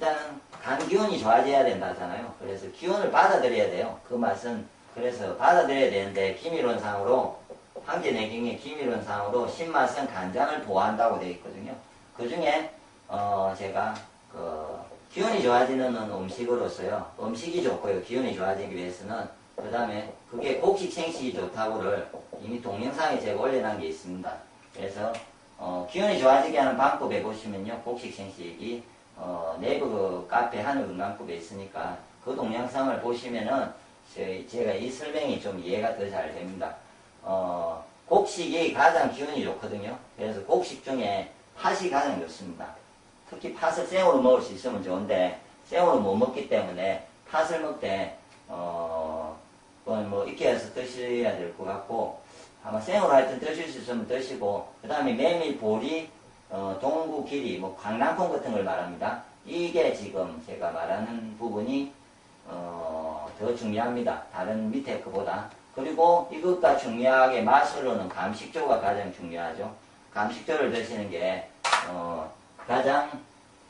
일단은 간 기운이 좋아져야 된다잖아요. 그래서 기운을 받아들여야 돼요. 그 맛은 그래서 받아들여야 되는데 기미론상으로 황제내경의 기미론상으로 신맛은 간장을 보호한다고 되어 있거든요. 그 중에 어 제가 그 기운이 좋아지는 음식으로서요. 음식이 좋고요. 기운이 좋아지기 위해서는 그 다음에 그게 곡식 생식이 좋다고를 이미 동영상에 제가 올려놓은 게 있습니다. 그래서 어, 기운이 좋아지게 하는 방법에 보시면요. 곡식 생식이 어, 내부 그 카페 하늘 건강법에 있으니까 그 동영상을 보시면은 제, 제가 이 설명이 좀 이해가 더 잘 됩니다. 어, 곡식이 가장 기운이 좋거든요. 그래서 곡식 중에 팥이 가장 좋습니다. 특히 팥을 생으로 먹을 수 있으면 좋은데 생으로 못 먹기 때문에 팥을 먹되 어, 뭐 익혀서 드셔야 될 것 같고 아마 생으로 하여튼 드실 수 있으면 드시고 그 다음에 메밀, 보리, 어, 동구, 길이, 뭐 강낭콩 같은 걸 말합니다. 이게 지금 제가 말하는 부분이 어, 더 중요합니다. 다른 밑에 그보다. 그리고 이것과 중요하게 맛으로는 감식조가 가장 중요하죠. 감식조를 드시는 게 어, 가장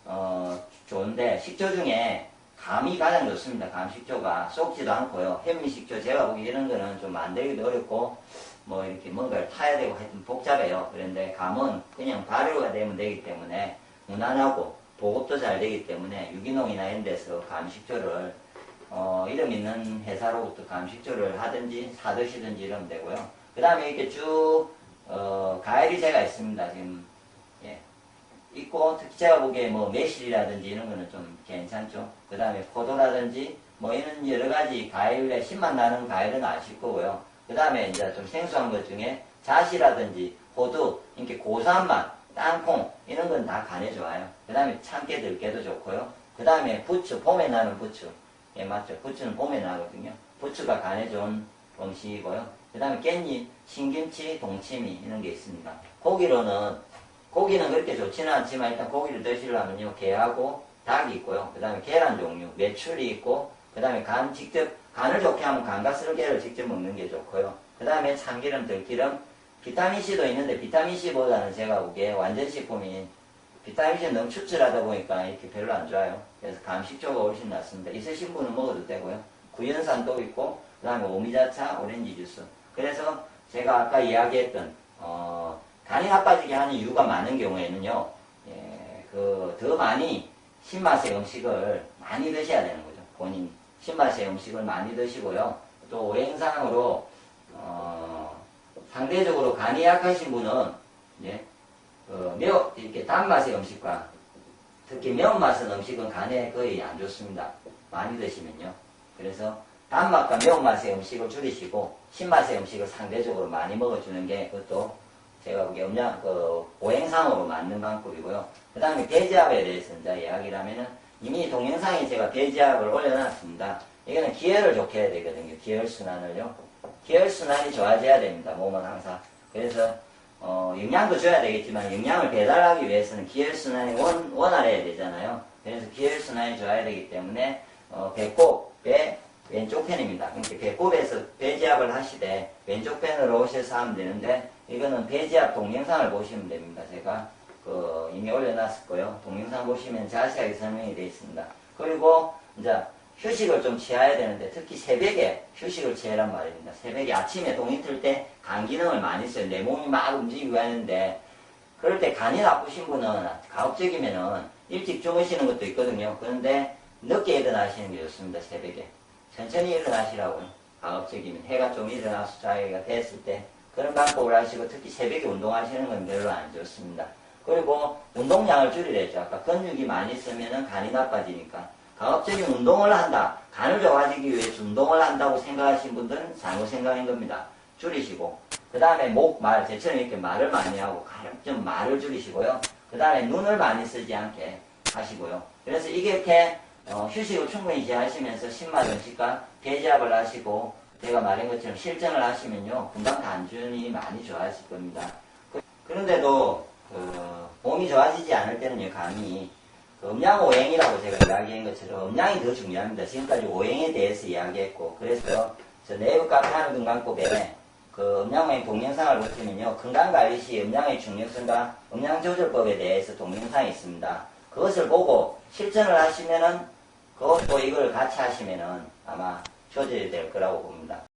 어, 좋은데 식조 중에 감이 가장 좋습니다. 감식조가 썩지도 않고요. 현미식조 제가 보기 이런 거는 좀 만들기도 어렵고 뭐 이렇게 뭔가를 타야 되고 하여튼 복잡해요. 그런데 감은 그냥 발효가 되면 되기 때문에 무난하고 보급도 잘 되기 때문에 유기농이나 이런 데서 감식조를 어, 이름 있는 회사로부터 감식조를 하든지 사드시든지 이러면 되고요. 그 다음에 이렇게 쭉 어, 과일이 제가 있습니다. 지금 예. 있고 특히 제가 보기에 뭐 매실이라든지 이런 거는 좀 괜찮죠. 그 다음에 포도라든지 뭐 이런 여러 가지 과일에 신맛 나는 과일은 아실 거고요. 그 다음에 이제 좀 생소한 것 중에 자시라든지 호두, 이렇게 고소한 맛, 땅콩 이런 건 다 간에 좋아요. 그 다음에 참깨 들깨도 좋고요. 그 다음에 부추, 봄에 나는 부추. 예, 맞죠. 부추는 봄에 나거든요. 부추가 간에 좋은 음식이고요. 그 다음에 깻잎, 신김치, 동치미 이런 게 있습니다. 고기로는 고기는 그렇게 좋지는 않지만 일단 고기를 드시려면요. 게하고 닭이 있고요. 그 다음에 계란 종류, 메추리 있고 그 다음에 간 직접 간을 좋게 하면 간과 쓸개를 직접 먹는 게 좋고요. 그 다음에 참기름, 들기름, 비타민C도 있는데 비타민C보다는 제가 보기에 완전식품이 비타민C 너무 추출하다 보니까 이렇게 별로 안 좋아요. 그래서 감식조가 훨씬 낫습니다. 있으신 분은 먹어도 되고요. 구연산도 있고 그 다음에 오미자차, 오렌지 주스. 그래서 제가 아까 이야기했던 어, 간이 나빠지게 하는 이유가 많은 경우에는요. 예, 그 더 많이 신맛의 음식을 많이 드셔야 되는 거죠. 본인 신맛의 음식을 많이 드시고요. 또 오행상으로 어, 상대적으로 간이 약하신 분은 예, 그 매, 이렇게 단맛의 음식과 특히 매운맛의 음식은 간에 거의 안 좋습니다. 많이 드시면요. 그래서 단맛과 매운맛의 음식을 줄이시고 신맛의 음식을 상대적으로 많이 먹어주는 게 그것도 제가 보기에 음량, 그, 오행상으로 맞는 방법이고요. 그 다음에 배지압에 대해서 이제 이야기를 하면은 이미 동영상에 제가 배지압을 올려놨습니다. 이거는 기혈을 좋게 해야 되거든요. 기혈순환을요. 기혈순환이 좋아져야 됩니다. 몸은 항상. 그래서 어, 영양도 줘야 되겠지만 영양을 배달하기 위해서는 기혈순환이 원, 원활해야 되잖아요. 그래서 기혈순환이 좋아야 되기 때문에 어, 배꼽, 배, 왼쪽 편입니다. 그러니까 배꼽에서 배지압을 하시되 왼쪽 편으로 오셔서 하면 되는데 이거는 배지압 동영상을 보시면 됩니다. 제가 그 이미 올려놨을 거예요. 동영상 보시면 자세하게 설명이 되어 있습니다. 그리고 이제 휴식을 좀 취해야 되는데 특히 새벽에 휴식을 취하란 말입니다. 새벽에 아침에 동이 틀 때 간 기능을 많이 써요. 내 몸이 막 움직이고 하는데 그럴 때 간이 나쁘신 분은 가급적이면은 일찍 주무시는 것도 있거든요. 그런데 늦게 일어나시는 게 좋습니다. 새벽에. 천천히 일어나시라고요. 가급적이면 해가 좀 일어나서 자기가 됐을 때 그런 방법을 하시고 특히 새벽에 운동하시는 건 별로 안 좋습니다. 그리고 운동량을 줄이랬죠. 아까 근육이 많이 쓰면은 간이 나빠지니까. 가급적인 운동을 한다. 간을 좋아지기 위해서 운동을 한다고 생각하시는 분들은 잘못 생각인 겁니다. 줄이시고. 그 다음에 목, 말, 제처럼 이렇게 말을 많이 하고 좀 말을 줄이시고요. 그 다음에 눈을 많이 쓰지 않게 하시고요. 그래서 이게 이렇게 어, 휴식을 충분히 취하시면서 신맛 음식과 배지압을 하시고 제가 말한 것처럼 실전을 하시면요 금방 단순히 많이 좋아하실 겁니다. 그, 런데도 그, 몸이 좋아지지 않을 때는요 감이 그 음양 오행이라고 제가 이야기한 것처럼 음양이 더 중요합니다. 지금까지 오행에 대해서 이야기했고 그래서 저 내부 카페 하는 건강법에 그 음양오행 동영상을 보시면요 건강관리 시 음양의 중요성과 음양 조절법에 대해서 동영상이 있습니다. 그것을 보고 실천을 하시면은 그것도 이걸 같이 하시면은 아마 조절이 될 거라고 봅니다.